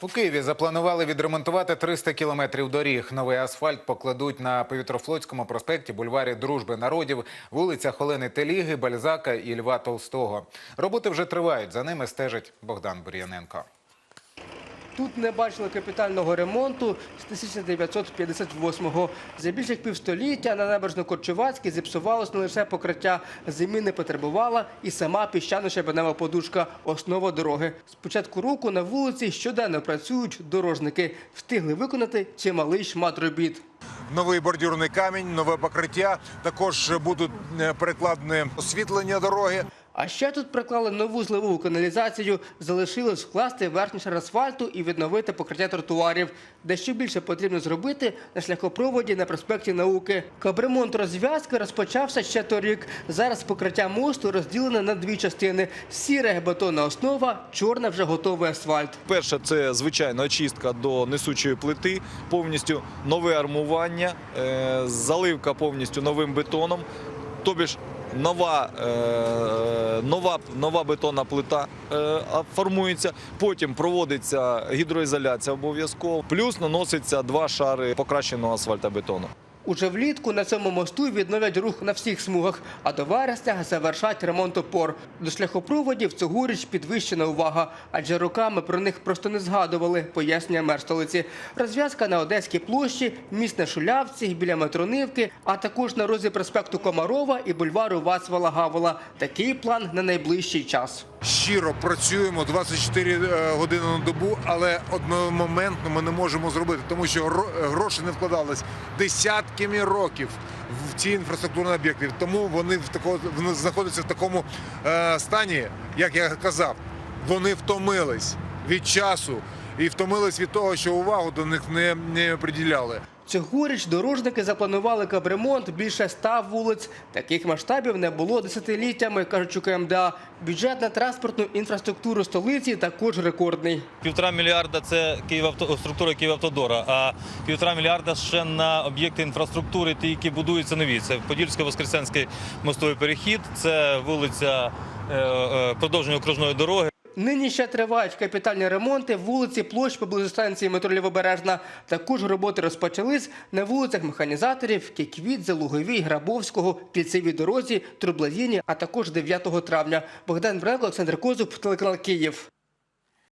У Києві запланували відремонтувати 300 кілометрів доріг. Новий асфальт покладуть на Повітрофлотському проспекті, бульварі Дружби народів, вулицях Олени Теліги, Бальзака і Льва Толстого. Роботи вже тривають. За ними стежить Богдан Бур'яненко. Тут не бачили капітального ремонту з 1958-го. За більше як півстоліття на набережно-Корчувацькій зіпсувалось не лише покриття, зими не потребувала і сама піщано-щебенева подушка – основа дороги. З початку року на вулиці щоденно працюють дорожники. Встигли виконати чималий шмат робіт. новий бордюрний камінь, нове покриття. Також будуть е, освітлення дороги. А ще тут приклали нову зливову каналізацію, залишилось вкласти верхній шар асфальту і відновити покриття тротуарів. Дещо більше потрібно зробити на шляхопроводі на проспекті Науки. Капремонт розв'язки розпочався ще торік. Зараз покриття мосту розділене на дві частини. Сіра бетонна основа, чорна вже готовий асфальт. Перше, це звичайно очистка до несучої плити, повністю нове армування, е, заливка повністю новим бетоном, тобі ж нова, е, нова, нова бетонна плита е, формується, потім проводиться гідроізоляція обов'язково, плюс наноситься два шари покращеного асфальтобетону. Уже влітку на цьому мосту відновлять рух на всіх смугах, а до вересня завершать ремонт опор. До шляхопроводів цьогоріч підвищена увага, адже роками про них просто не згадували, пояснює мер столиці. Розв'язка на Одеській площі, міст на Шулявці, біля Метронивки, а також на розі проспекту Комарова і бульвару Вацвала Гавола. Такий план на найближчий час. Щиро працюємо 24 е, години на добу, але одномоментно ми не можемо зробити, тому що гро- гроші не вкладались десятками років в ці інфраструктурні об'єкти. Тому вони в такого вони знаходяться в такому е, стані, як я казав, вони втомились від часу і втомились від того, що увагу до них не, не приділяли. Цьогоріч дорожники запланували капремонт більше ста вулиць. Таких масштабів не було десятиліттями, кажуть у КМДА. Бюджет на транспортну інфраструктуру столиці також рекордний. Півтора мільярда це Київавто структура Київавтодора, а півтора мільярда ще на об'єкти інфраструктури, ті, які будуються нові. Це Подільсько-Воскресенський мостовий перехід, це вулиця е, е, продовження окружної дороги. Нині ще тривають капітальні ремонти вулиці площ поблизу станції метро Лівобережна. Також роботи розпочались на вулицях механізаторів, Кіквіт, Луговій, Грабовського, Кільцевій дорозі, Трублаїні, а також 9 травня. Богдан Бренко, Олександр Козуб, телеканал Київ.